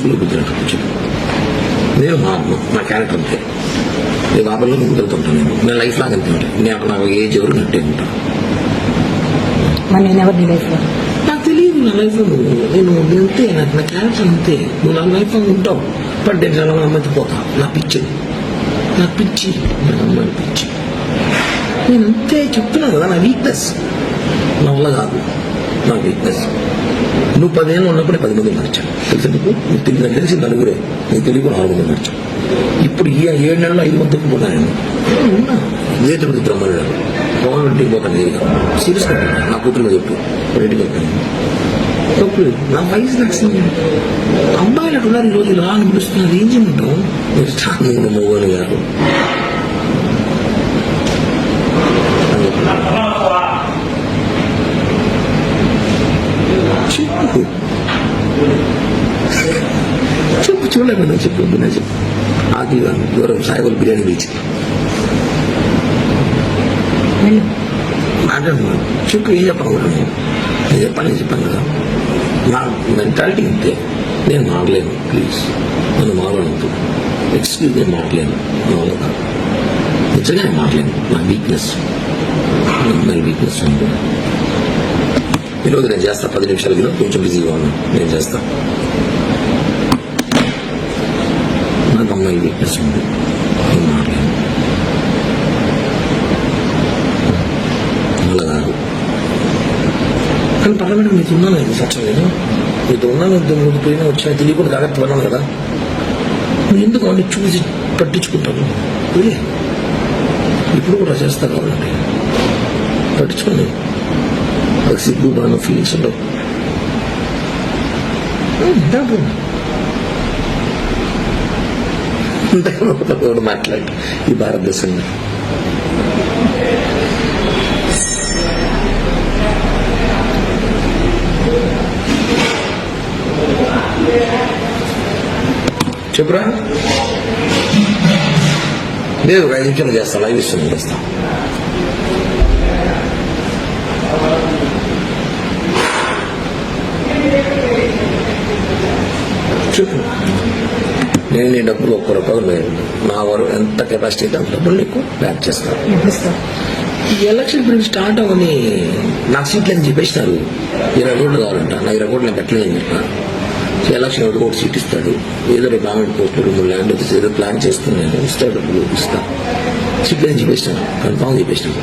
ముసుగులో గుద్దినట్టు కూర్చొని నేను మారను నా క్యారెక్టర్ అంతే. నేను బాబర్లో కుదురుతుంటాను నేను. నేను లైఫ్ లాగా అంతే ఉంటాను నేను నాకు ఏజ్ ఎవరు నట్టే ఉంటాను నాకు తెలియదు నా లైఫ్ నేను అంతే నాకు నా క్యారెక్టర్ అంతే. నువ్వు నా లైఫ్ ఉంటావు. బట్ నేను చాలా అమ్మాయి పోతా. నా పిచ్చి. నా పిచ్చి. నా అమ్మాయి పిచ్చి. నేను అంతే చెప్తున్నాను కదా నా వీక్నెస్ నా వల్ల కాదు. నా వీక్నెస్ నువ్వు పదిహేను ఉన్నప్పుడే పది మంది నడిచాను తెలుసు నీకు నువ్వు తెలియదు నాకు తెలిసి నలుగురే. నీకు తెలియదు నాలుగు మంది నడిచాను ఇప్పుడు ఈ ఏడు నెలలు ఐదు మందికి పోతా నేను ఉన్నా. ఇదే తిరుపతి బ్రహ్మణుడు గవర్నమెంట్ పోతాను నేరుగా సీరియస్ నా కూతురు చెప్పు. రెడ్డికి వెళ్తాను. తప్పు నా వయసు నచ్చింది అమ్మాయిలు అటు ఉన్నారు ఈ రోజు ఇలా అని పిలుస్తున్నారు. ఏం చేయమంటాం మీరు స్ట్రాంగ్ మోగోని గారు. చెప్పి. చెప్పు చెప్పు చూడలేమన్నా చెప్పు. ఆకలి దూరం సాయిబల్ బిర్యానీ బీచ్ వెళ్ళు. మాట్లాడు చెప్పు ఏం చెప్పాలనుకుంటున్నాను నేను. చెప్పాను చెప్పాను కదా. నా మెంటాలిటీ అంతే. నేను మారలేను ప్లీజ్ నన్ను మారవద్దు. ఎక్స్క్యూజ్ నేను మారలేను. నా వల్ల కాదు. నిజంగా నేను మారలేను. నా వీక్నెస్ నా వీక్నెస్ ఉంది. ఈరోజు నేను చేస్తా పది నిమిషాలు కింద కొంచెం బిజీగా ఉన్నాను. నేను చేస్తా. నాకు అమ్మాయి వీక్నెస్ ఉంది నేను మారలేను వల్ల కాదు. కానీ మీతో ఉన్నాను ఐదు సత్యం నేను మీతో ఉన్నాను ఇద్దరు ముందు పోయినా వచ్చినా. తెలియకుండా జాగ్రత్త పడినాను కదా. నువ్వు ఎందుకు అన్ని చూసి పట్టించుకుంటాను? ఇప్పుడు కూడా చేస్తా కాబట్టి పట్టించుకోండి నాకు సిగ్గు బాగా ఫీలింగ్స్ ఉండవు అంతగా మాట్లాడి ఈ భారతదేశంలో. చెప్పురా? లేదు ఐదు నిమిషాలు చేస్తా లైవ్ ఇస్తాను చేస్తా చెప్పు. నేను నీ డబ్బులు ఒక్క రూపాయలు లేదు నా వారు ఎంత కెపాసిటీ అంత డబ్బులు నీకు బ్యాక్ చేస్తాను ఈ ఎలక్షన్ ఇప్పుడు స్టార్ట్ అవ్వని నా సీట్లు అని చెప్పేసినారు. ఇరవై కోట్లు కావాలంట. నా ఇరవై కోట్లు నేను పెట్టలేదని చెప్పాను ఎలక్షన్ ఒకటి ఒకటి సీట్ ఇస్తాడు. ఏదో రేపు గవర్నమెంట్ పోస్టులు రెండు ల్యాండ్ వచ్చేసి ఏదో ప్లాన్ చేస్తున్నాను ఇస్తాడు డబ్బులు ఇస్తా. సీట్లు అని చెప్పేసినాను కన్ఫామ్ చెప్పేసినాను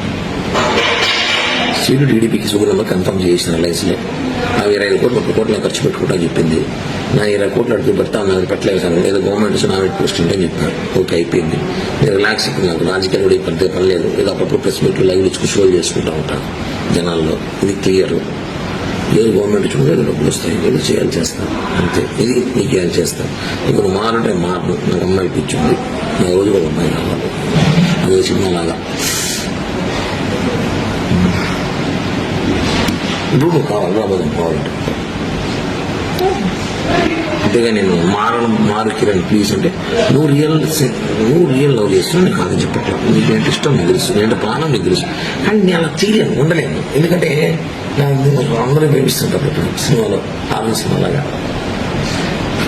సీటు టీడీపీకి సుగుణంలో కన్ఫర్మ్ చేసిన లైన్స్లో ఆ ఇరవై ఐదు కోట్లు ముప్పై కోట్లు నేను ఖర్చు పెట్టుకుంటా చెప్పింది. నా ఇరవై కోట్లు అడుగు పెడతా నాకు పెట్టలేదు సార్. ఏదో గవర్నమెంట్ నామినేట్ పోస్ట్ ఉంటే చెప్పాను ఓకే అయిపోయింది. నేను రిలాక్స్ నాకు రాజకీయాలు కూడా పెద్ద పని లేదు ఏదో అప్పుడప్పుడు ప్రెస్ మీట్లు లైవ్ ఇచ్చుకు షో చేసుకుంటా ఉంటాను జనాల్లో. ఇది క్లియర్ ఏదో గవర్నమెంట్ చూడలేదు డబ్బులు వస్తాయి. ఏదో చేయాలి చేస్తాను అంతే. ఇది నీకు చేయాలి చేస్తాను ఇప్పుడు నువ్వు మారంటే మారను. నాకు అమ్మాయి పిచ్చింది నా రోజు ఒక అమ్మాయి కావాలి. అదే సినిమా లాగా కావాలి రాబోదాం కావాలంటే అంతేగా నేను మారడం మారు కిరణ్ ప్లీజ్ అంటే నువ్వు రియల్ నువ్వు రియల్ లవ్ చేస్తున్నావు నేను కాదని చెప్పట్లేదు నీకు ఏంటి ఇష్టం? నీకు తెలుసు. ఏంటంటే ప్రాణం నీకు తెలుసు. కానీ నేను అలా చేయలేను ఉండలేను. ఎందుకంటే నాకు అందరూ ప్రేమిస్తుంటారు సినిమాలో ఆరు సినిమాలాగా.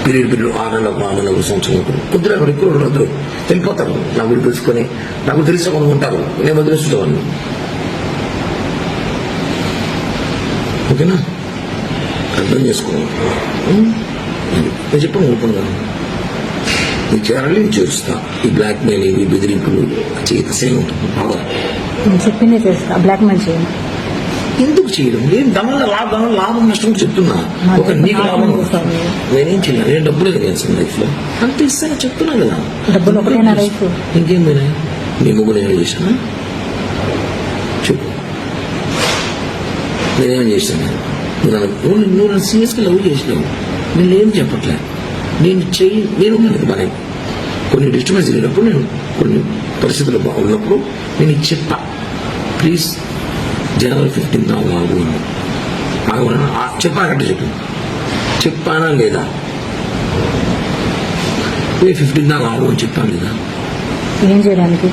పీరియడ్ పీరియడ్ ఆరు నెలలకు ఆరు నెలలకు సంవత్సరం ఒకరు కొద్దిగా అక్కడ ఎక్కువ ఒకరు వెళ్ళిపోతారు. నా గురి తెలుసుకొని. నాకు తెలిసిన కొంత ఉంటారు. నేను వదిలేస్తుంటాను ఓకేనా? అర్థం చేసుకోవాలి. నేను చెప్పాను ఊరుకున్నాను నీకు చేరాలి నేను చేరుస్తా. ఈ బ్లాక్ మెయిలింగ్ ఈ బెదిరింపులు చేత సేమ్ ఉంటుంది. బాగా. నేను చెప్పిందే చేస్తా. బ్లాక్ మెయిల్ ఎందుకు చేయడం? నేను దానివల్ల లాభం దానివల్ల లాభం నష్టం చెప్తున్నా. ఒక నీకు లాభం. నేనేం చేయను నేను డబ్బులు కలిగాను లైఫ్లో అంత ఇస్తాను చెప్తున్నా కదా. డబ్బులు? ఇంకేం పోయినాయి? నీ ముగ్గురు నేను చేశాను? చెప్పు. నేనేం చేశాను? నువ్వు నన్ను నువ్వు నన్ను సీరియస్గా లవ్ చేసినావు. నేను ఏం చెప్పట్లే? నేను చెయ్యి నేను ఉన్నాను కొన్ని డిస్టర్బెన్స్ జరిగినప్పుడు నేను కొన్ని పరిస్థితులు బాగున్నప్పుడు నేను చెప్పా ప్లీజ్ జనవరి ఫిఫ్టీన్త్ ఆగు ఆగు అన్నా. ఆగు అన్నా. చెప్పానంటే చెప్పు చెప్పానా లేదా? నేను ఫిఫ్టీన్త్ దాకా ఆగు అని చెప్పాను లేదా? ఏం చేయడానికి?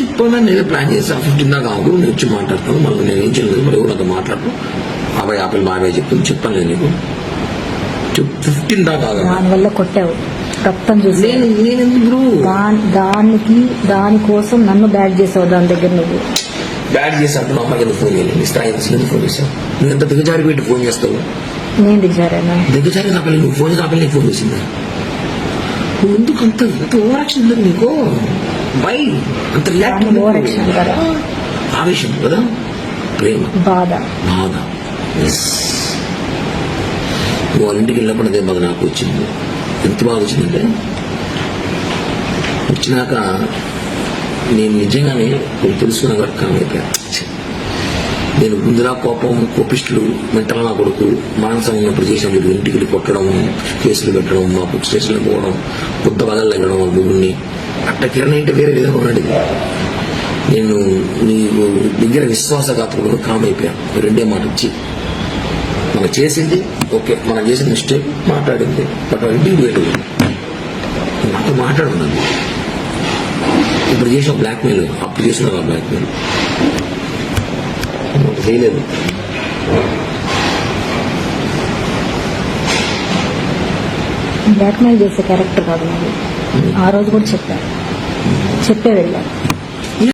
చెప్పాలని ఏదో ప్లాన్ చేసి ఫిఫ్టీన్ దాకా ఆగు నేను వచ్చి మాట్లాడతాను. మళ్ళీ నేను ఏం చేయలేదు. మరి ఎవరు నాతో మాట్లాడను అబ్బాయి ఆపిల్ బాబాయ్ చెప్తాను చెప్పాను నేను నీకు. ఫిఫ్టీన్ దాకా ఆగను. దానివల్ల కొట్టావు. రక్తం చూసి. నేను నేను ఎందుకు దాని దానికి దానికోసం నన్ను బ్యాట్ చేసావు. దాని దగ్గర నువ్వు. బ్యాడ్ మా అమ్మకి ఎందుకు ఫోన్ చేయలేదు? నీ స్థాయి ఫోన్ చేశావు? నువ్వు ఎంత దిగజారి పెట్టి ఫోన్ చేస్తావు? నేను దిగారేనా దిగజారి కాపలి నువ్వు ఫోన్ కాపలి ఫోన్ చేసిందా? నువ్వు ఎందుకు అంత ఎంత ఓవరాక్షన్ ఎందుకు నీకు? బై అంత రియాక్ట్ ఆవేశం కదా? ప్రేమ. బాధ. బాధ. ఎస్ నువ్వు వెళ్ళినప్పుడు అదే బాధ నాకు వచ్చింది. ఎంత బాధ వచ్చిందంటే వచ్చినాక నేను నిజంగానే నేను తెలుసుకున్న ఛే. నేను ముందులా కోపం కోపిస్టులు మెంటల్ నా కొడుకు మానసం ఉన్నప్పుడు చేసిన వీడు ఇంటికి కొట్టడం కేసులు పెట్టడం మాకు స్టేషన్లు పోవడం బుద్ధ బదలు వెళ్ళడం వాళ్ళ అట్ట కిరణ్ అంటే వేరే విధంగా ఉన్నాడు. నేను నీకు దగ్గర విశ్వాసఘాతకుడు కామైపోయా ఈ రెండే మాట వచ్చి మనం చేసింది ఓకే మనం చేసిన మిస్టేక్ మాట్లాడింది. బట్ ఇంటికి వేరు నాతో మాట్లాడున్నాను ఇప్పుడు చేసిన బ్లాక్మెయిల్ అప్పుడు చేసిన బ్లాక్మెయిల్ మెయిల్ చేయలేదు బ్లాక్మెయిల్ చేసే క్యారెక్టర్ కాదు నాది. ఆ రోజు కూడా చెప్పారు చెప్పే వెళ్ళాను.